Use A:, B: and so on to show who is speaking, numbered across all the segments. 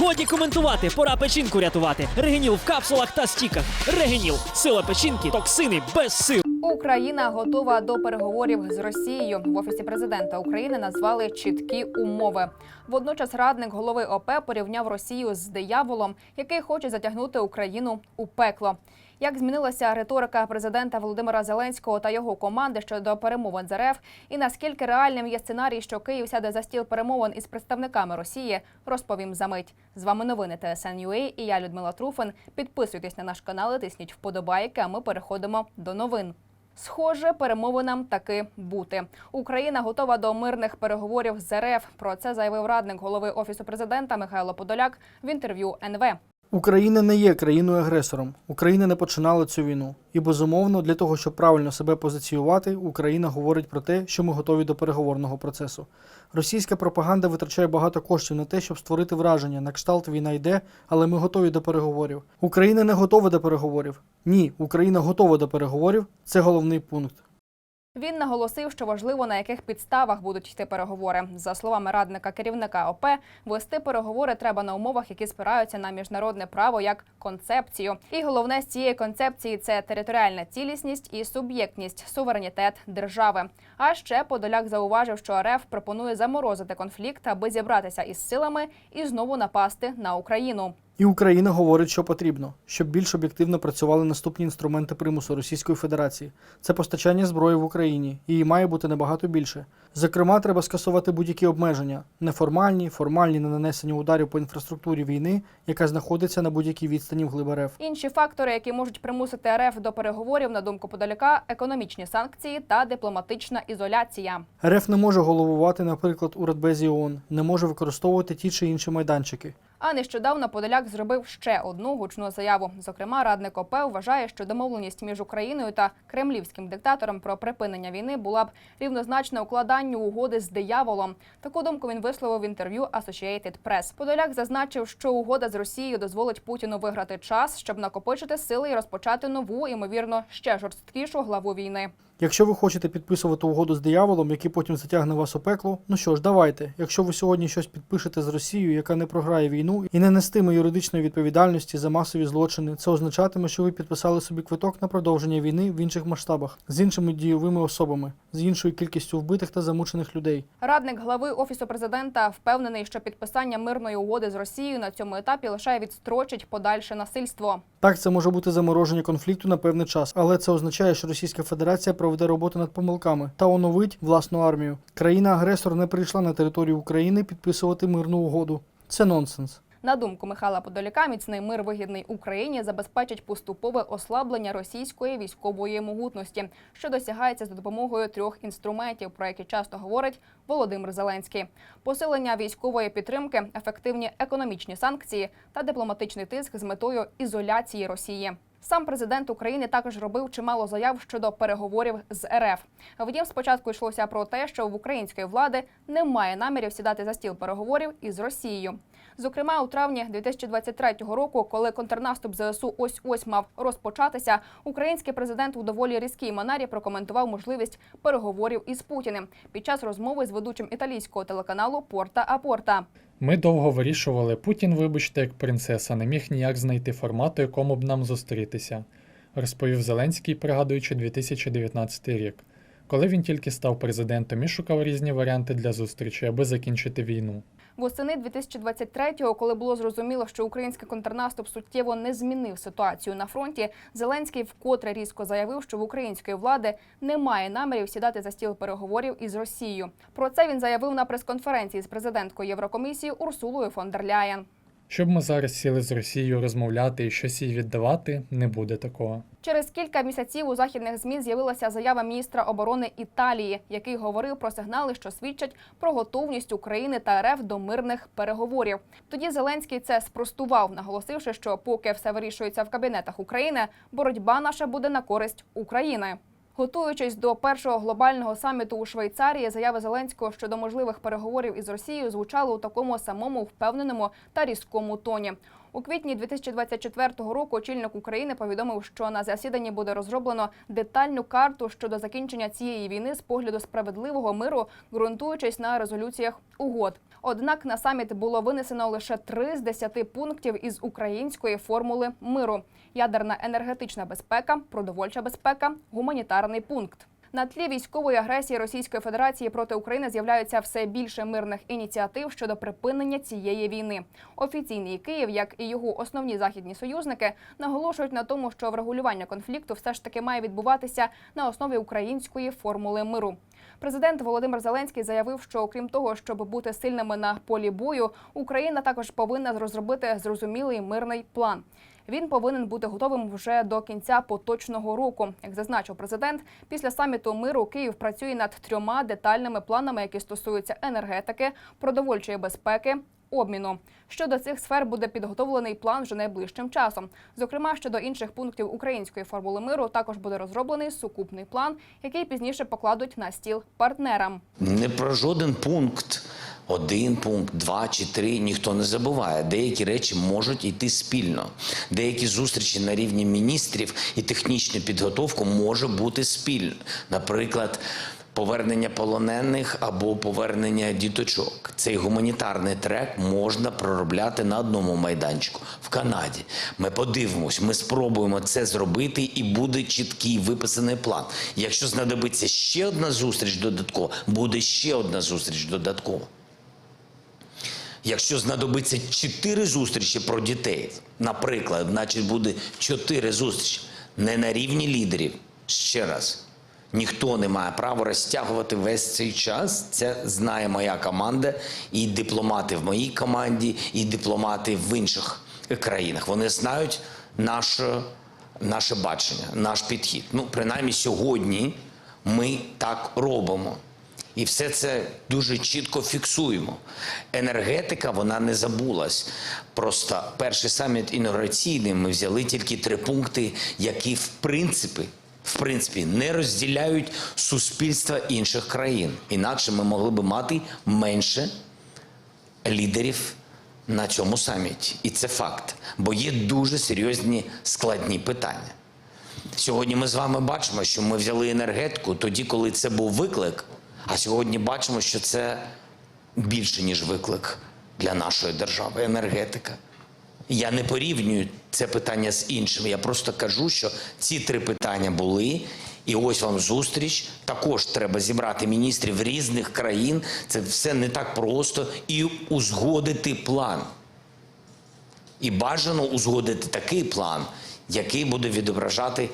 A: Годі коментувати, пора печінку рятувати. Регеніл в капсулах та стіках. Регеніл сила печінки, токсини без сил.
B: Україна готова до переговорів з Росією. В офісі президента України назвали чіткі умови. Водночас радник голови ОП порівняв Росію з дияволом, який хоче затягнути Україну у пекло. Як змінилася риторика президента Володимира Зеленського та його команди щодо перемовин з РФ, і наскільки реальним є сценарій, що Київ сяде за стіл перемовин із представниками Росії, розповім за мить. З вами новини ТСН.UA і я Людмила Труфин. Підписуйтесь на наш канал, і тисніть вподобайки. А ми переходимо до новин. Схоже, перемовинам таки бути. Україна готова до мирних переговорів з РФ. Про це заявив радник голови офісу президента Михайло Подоляк в інтерв'ю НВ.
C: Україна не є країною-агресором. Україна не починала цю війну. І безумовно, для того, щоб правильно себе позиціювати, Україна говорить про те, що ми готові до переговорного процесу. Російська пропаганда витрачає багато коштів на те, щоб створити враження. На кшталт війна йде, але ми готові до переговорів. Україна не готова до переговорів. Ні, Україна готова до переговорів. Це головний пункт.
B: Він наголосив, що важливо на яких підставах будуть йти переговори. За словами радника керівника ОП, вести переговори треба на умовах, які спираються на міжнародне право як концепцію. І головне з цієї концепції це територіальна цілісність і суб'єктність, суверенітет держави. А ще Подоляк зауважив, що РФ пропонує заморозити конфлікт, аби зібратися із силами і знову напасти на Україну.
C: І Україна говорить, що потрібно, щоб більш об'єктивно працювали наступні інструменти примусу Російської Федерації. Це постачання зброї в Україні, її має бути набагато більше. Зокрема, треба скасувати будь-які обмеження неформальні, формальні на нанесення ударів по інфраструктурі війни, яка знаходиться на будь-якій відстані вглиб РФ.
B: Інші фактори, які можуть примусити РФ до переговорів, на думку Подоляка, економічні санкції та дипломатична ізоляція.
C: РФ не може головувати, наприклад, у Радбезі ООН, не може використовувати ті чи інші майданчики.
B: А нещодавно Подоляк зробив ще одну гучну заяву. Зокрема, радник ОП вважає, що домовленість між Україною та кремлівським диктатором про припинення війни була б рівнозначна укладанню угоди з дияволом. Таку думку він висловив в інтерв'ю Associated Press. Подоляк зазначив, що угода з Росією дозволить Путіну виграти час, щоб накопичити сили і розпочати нову, ймовірно, ще жорсткішу главу війни.
C: Якщо ви хочете підписувати угоду з дияволом, який потім затягне вас у пекло, ну що ж, давайте. Якщо ви сьогодні щось підпишете з Росією, яка не програє війну і не нестиме юридичної відповідальності за масові злочини, це означатиме, що ви підписали собі квиток на продовження війни в інших масштабах з іншими дійовими особами, з іншою кількістю вбитих та замучених людей.
B: Радник глави офісу президента впевнений, що підписання мирної угоди з Росією на цьому етапі лише відстрочить подальше насильство.
C: Так, це може бути замороження конфлікту на певний час, але це означає, що Російська Федерація проведе роботу над помилками та оновить власну армію. Країна-агресор не прийшла на територію України підписувати мирну угоду. Це нонсенс.
B: На думку Михайла Подоляка, міцний мир вигідний Україні забезпечить поступове ослаблення російської військової могутності, що досягається за допомогою трьох інструментів, про які часто говорить Володимир Зеленський: посилення військової підтримки, ефективні економічні санкції та дипломатичний тиск з метою ізоляції Росії. Сам президент України також робив чимало заяв щодо переговорів з РФ. Втім, спочатку йшлося про те, що в української влади немає намірів сідати за стіл переговорів із Росією. Зокрема, у травні 2023 року, коли контрнаступ ЗСУ ось ось мав розпочатися, український президент у доволі різкій манері прокоментував можливість переговорів із Путіним під час розмови з ведучим італійського телеканалу Порта Апорта.
D: Ми довго вирішували, Путін, вибачте, як принцеса, не міг ніяк знайти формату, якому б нам зустрітися, розповів Зеленський, пригадуючи 2019 рік, коли він тільки став президентом і шукав різні варіанти для зустрічі, аби закінчити війну.
B: Восени 2023-го, коли було зрозуміло, що український контрнаступ суттєво не змінив ситуацію на фронті, Зеленський вкотре різко заявив, що в української влади немає намірів сідати за стіл переговорів із Росією. Про це він заявив на прес-конференції з президенткою Єврокомісії Урсулою фон дер Ляєн.
D: Щоб ми зараз сіли з Росією розмовляти і щось їй віддавати, не буде такого.
B: Через кілька місяців у західних змі з'явилася заява міністра оборони Італії, який говорив про сигнали, що свідчать про готовність України та РФ до мирних переговорів. Тоді Зеленський це спростував, наголосивши, що поки все вирішується в кабінетах України, боротьба наша буде на користь України. Готуючись до першого глобального саміту у Швейцарії, заяви Зеленського щодо можливих переговорів із Росією звучали у такому самому впевненому та різкому тоні. У квітні 2024 року очільник України повідомив, що на засіданні буде розроблено детальну карту щодо закінчення цієї війни з погляду справедливого миру, ґрунтуючись на резолюціях угод. Однак на саміт було винесено лише три з десяти пунктів із української формули миру: ядерна енергетична безпека, продовольча безпека, гуманітарний пункт. На тлі військової агресії Російської Федерації проти України з'являються все більше мирних ініціатив щодо припинення цієї війни. Офіційний Київ, як і його основні західні союзники, наголошують на тому, що врегулювання конфлікту все ж таки має відбуватися на основі української формули миру. Президент Володимир Зеленський заявив, що окрім того, щоб бути сильними на полі бою, Україна також повинна розробити зрозумілий мирний план. Він повинен бути готовим вже до кінця поточного року. Як зазначив президент, після саміту миру Київ працює над трьома детальними планами, які стосуються енергетики, продовольчої безпеки. Обміну щодо цих сфер буде підготовлений план вже найближчим часом. Зокрема, щодо інших пунктів української формули миру також буде розроблений сукупний план, який пізніше покладуть на стіл партнерам.
E: Не про жоден пункт, один пункт, два чи три ніхто не забуває. Деякі речі можуть йти спільно. Деякі зустрічі на рівні міністрів і технічну підготовку може бути спільно. Наприклад. Повернення полонених або повернення діточок. Цей гуманітарний трек можна проробляти на одному майданчику в Канаді. Ми подивимось, ми спробуємо це зробити, і буде чіткий виписаний план. Якщо знадобиться ще одна зустріч додаткова, буде ще одна зустріч додаткова. Якщо знадобиться чотири зустрічі про дітей, наприклад, значить буде чотири зустрічі не на рівні лідерів. Ще раз, ніхто не має права розтягувати весь цей час. Це знає моя команда, і дипломати в моїй команді, і дипломати в інших країнах. Вони знають наше, наше бачення, наш підхід. Ну, принаймні сьогодні ми так робимо. І все це дуже чітко фіксуємо. Енергетика вона не забулась. Просто перший саміт інаугураційний ми взяли тільки три пункти, які в принципі, в принципі не розділяють суспільства інших країн. Інакше ми могли би мати менше лідерів на цьому саміті. І це факт. Бо є дуже серйозні складні питання. Сьогодні ми з вами бачимо, що ми взяли енергетику тоді, коли це був виклик. А сьогодні бачимо, що це більше, ніж виклик для нашої держави енергетика. Я не порівнюю це питання з іншими. Я просто кажу, що ці три питання були. І ось вам зустріч. Також треба зібрати міністрів різних країн. Це все не так просто і узгодити план. І бажано узгодити такий план, який буде відображати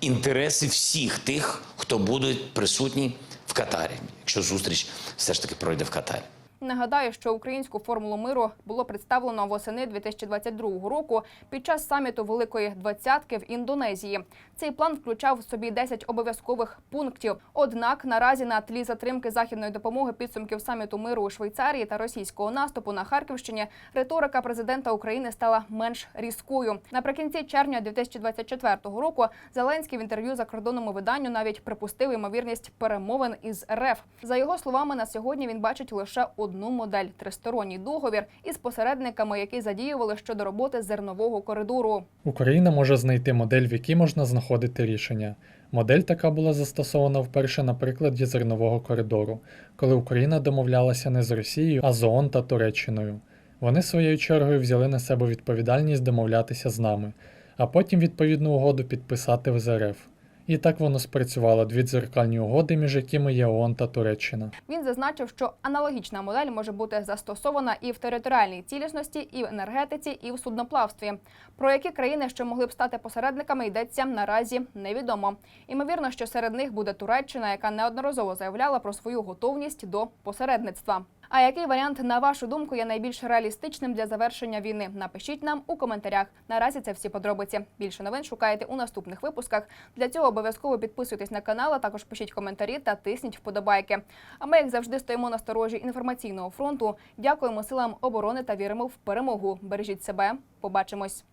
E: інтереси всіх тих, хто будуть присутні в Катарі, якщо зустріч все ж таки пройде в Катарі.
B: Нагадаю, що українську формулу миру було представлено восени 2022 року під час саміту Великої Двадцятки в Індонезії. Цей план включав в собі 10 обов'язкових пунктів. Однак наразі на тлі затримки західної допомоги підсумків саміту миру у Швейцарії та російського наступу на Харківщині риторика президента України стала менш різкою. Наприкінці червня 2024 року Зеленський в інтерв'ю закордонному виданню навіть припустив ймовірність перемовин із РФ. За його словами, на сьогодні він бачить лише одну модель тристоронній договір із посередниками, які задіювали щодо роботи зернового коридору.
D: Україна може знайти модель, в якій можна знаходити рішення. Модель така була застосована вперше на прикладі зернового коридору, коли Україна домовлялася не з Росією, а з ООН та Туреччиною. Вони своєю чергою взяли на себе відповідальність домовлятися з нами, а потім відповідну угоду підписати з РФ. І так воно спрацювало дві дзеркальні угоди, між якими є ООН та Туреччина.
B: Він зазначив, що аналогічна модель може бути застосована і в територіальній цілісності, і в енергетиці, і в судноплавстві. Про які країни, що могли б стати посередниками, йдеться наразі невідомо. Імовірно, що серед них буде Туреччина, яка неодноразово заявляла про свою готовність до посередництва. А який варіант, на вашу думку, є найбільш реалістичним для завершення війни? Напишіть нам у коментарях. Наразі це всі подробиці. Більше новин шукайте у наступних випусках. Для цього обов'язково підписуйтесь на канал, а також пишіть коментарі та тисніть вподобайки. А ми, як завжди, стоїмо на сторожі інформаційного фронту. Дякуємо силам оборони та віримо в перемогу. Бережіть себе. Побачимось.